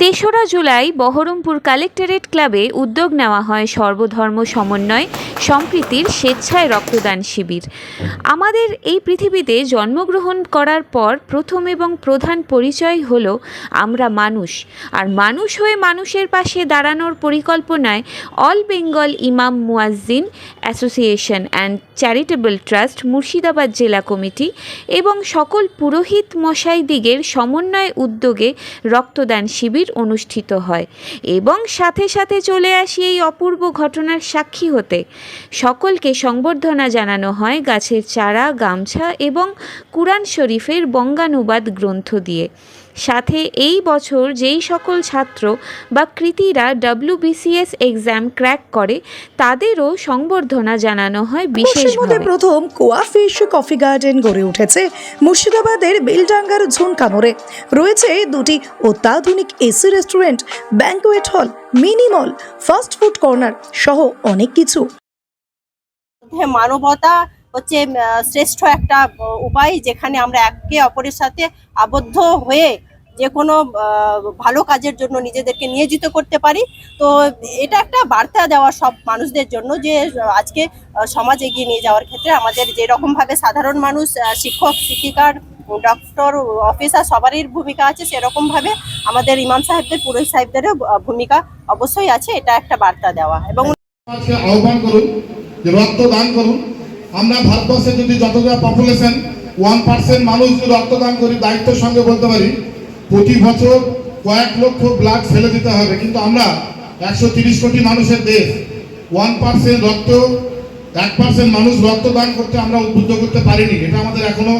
তেসরা জুলাই বহরমপুর কালেক্টরেট ক্লাবে উদ্যোগ নেওয়া হয় সর্বধর্ম সমন্বয় সম্প্রীতির স্বেচ্ছায় রক্তদান শিবির। আমাদের এই পৃথিবীতে জন্মগ্রহণ করার পর প্রথম এবং প্রধান পরিচয় হলো আমরা মানুষ। আর মানুষ হয়ে মানুষের পাশে দাঁড়ানোর পরিকল্পনায় all Bengal imam muazzin association and charitable trust Murshidabad জেলা কমিটি এবং সকল পুরোহিত মশাইদিগের সমন্বয় উদ্যোগে রক্তদান শিবির অনুষ্ঠিত হয় এবং সাথে সাথে চলে আসি এই অপূর্ব ঘটনার সাক্ষী হতে। সকলকে সংবর্ধনা জানানো হয় গাছের চারা, গামছা এবং কুরআন শরীফের বঙ্গানুবাদ গ্রন্থ দিয়ে। সাথে এই বছর যেই সকল ছাত্র বা কৃতীরা ডাব্লিউবিসিএস এক্সাম ক্র্যাক করে তাদেরও সংবর্ধনা জানানো হয় বিশেষ মধ্যে প্রথম কোয়া ফিশ কফি গার্ডেন গড়ে উঠেছে মুর্শিদাবাদের বেলডাঙ্গার মোড়ে রয়েছে দুটি অত্যাধুনিক AC restaurant banquet hall mini mall fast food corner সহ অনেক কিছু। মানবতা হচ্ছে শ্রেষ্ঠ একটা উপায় যেখানে আমরা একে অপরের সাথে আবদ্ধ হয়ে যে কোনো ভালো কাজের জন্য নিজেদেরকে নিয়োজিত করতে পারি। তো এটা একটা বার্তা দেওয়া সব মানুষদের জন্য যে, আজকে সমাজ এগিয়ে নিয়ে যাওয়ার ক্ষেত্রে আমাদের যেরকম ভাবে সাধারণ মানুষ শিক্ষক, শিক্ষিকার, ডক্টর, অফিসার সবারই ভূমিকা আছে সেরকম ভাবে আমাদের ইমাম সাহেবদের, পুরোহিত সাহেবদেরও ভূমিকা অবশ্যই আছে, এটা একটা বার্তা দেওয়া। এবং আহ্বান করুন, যে রক্তদান করুন। আমরা ভারতবর্ষে যদি যতটা পপুলেশন ওয়ান পার্সেন্ট মানুষ রক্তদান করি, দায়িত্বের সঙ্গে বলতে পারি প্রতি বছর কয়েক লক্ষ ব্লাড ফেলে দিতে হবে। কিন্তু আমরা একশো তিরিশ কোটি মানুষের দেশ ওয়ান পার্সেন্ট রক্ত, এক পার্সেন্ট মানুষ রক্তদান করতে আমরা উদ্বুদ্ধ করতে পারিনি। এটা আমাদের এখনও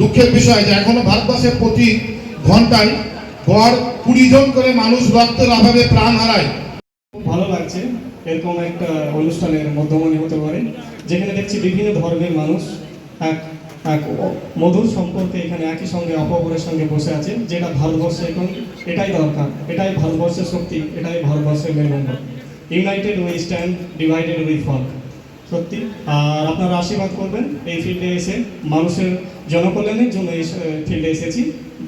দুঃখের বিষয় যে এখনও ভারতবর্ষে প্রতি ঘন্টায় গড় কুড়ি জন করে মানুষ রক্তের অভাবে প্রাণ হারায়। ভালো লাগছে, এরকম একটা অনুষ্ঠানের মধ্যমণি হতে পারে, যেখানে দেখছি বিভিন্ন ধর্মের মানুষ এক মধুর সম্পর্কে এখানে একই সঙ্গে অপরের সঙ্গে বসে আছে, যেটা ভারতবর্ষে এখন এটাই দরকার, এটাই ভারতবর্ষের শক্তি, এটাই ভারতবর্ষের মেরুদণ্ড। United we stand divided we fall সত্যি? আর আপনারা আশীর্বাদ করবেন, এই ফিল্ডে এসে মানুষের জনকল্যাণের জন্য এই ফিল্ডে এসেছি।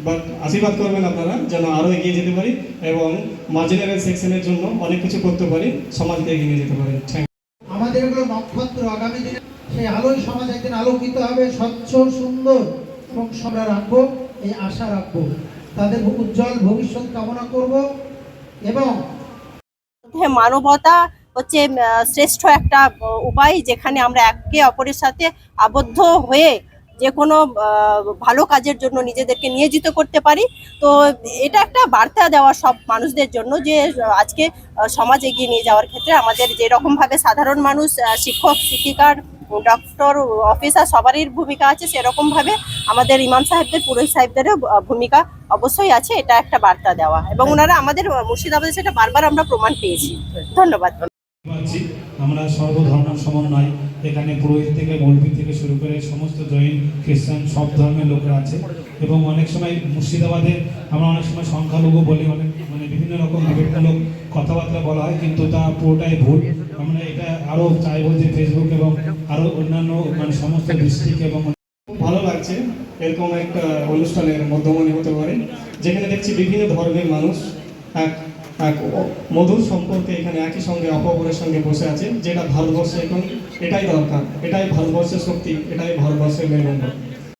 বাট আশীর্বাদ করবেন আপনারা, যেন আরও এগিয়ে যেতে পারি এবং মার্জিনাল সেকশনের জন্য অনেক কিছু করতে পারি, সমাজকে এগিয়ে যেতে পারি। আমাদের নক্ষত্র আগামী দিনে সেই আলোয় সমাজ একদিন আলোকিত হবে, স্বচ্ছ, সুন্দর এবং আমরা রাখব, এই আশা রাখব। তাদের উজ্জ্বল ভবিষ্যৎ কামনা করব এবং মানবতা হচ্ছে শ্রেষ্ঠ একটা উপায় যেখানে আমরা একে অপরের সাথে আবদ্ধ হয়ে যে কোনো ভালো কাজের জন্য নিজেদেরকে নিয়োজিত করতে পারি। তো এটা একটা বার্তা দেওয়া সব মানুষদের জন্য যে আজকে সমাজ এগিয়ে নিয়ে যাওয়ার ক্ষেত্রে আমাদের যেরকমভাবে সাধারণ মানুষ শিক্ষক, শিক্ষিকার ডক্টর অফিসার সবারই ভূমিকা আছে সেরকম ভাবে আমাদের ইমাম সাহেবদের পুরোহিত সাহেবদেরও ভূমিকা অবশ্যই আছে এটা একটা বার্তা দেওয়া। এবং ওনারা আমাদের মুর্শিদাবাদে সেটা বারবার আমরা প্রমাণ পেয়েছি। ধন্যবাদ। আমরা সর্বধর্ম সমন্বয় এখানে পুরোহিত থেকে মৌলবী থেকে শুরু করে সমস্ত জৈন খ্রিস্টান সব ধর্মের লোকরা আছে। এবং অনেক সময় মুর্শিদাবাদে আমরা অনেক সময় সংখ্যালঘু বলি অনেক মানে বিভিন্ন রকম বিবেকমূলক কথাবার্তা বলা হয় কিন্তু তা পুরোটাই ভুল। আমরা আরও চাইব যে ফেসবুক এবং আরও অন্যান্য মানে সমস্ত ডিস্ট্রিক্ট এবং ভালো লাগছে এরকম একটা অনুষ্ঠানের মধ্যমণি হতে পারে। যেখানে দেখছি বিভিন্ন ধর্মের মানুষ এক এক মধুর সম্পর্কে এখানে একই সঙ্গে অপবরের সঙ্গে বসে আছে, যেটা ভারতবর্ষে এখন এটাই দরকার, এটাই ভারতবর্ষের শক্তি, এটাই ভারতবর্ষের মেরুদণ্ড।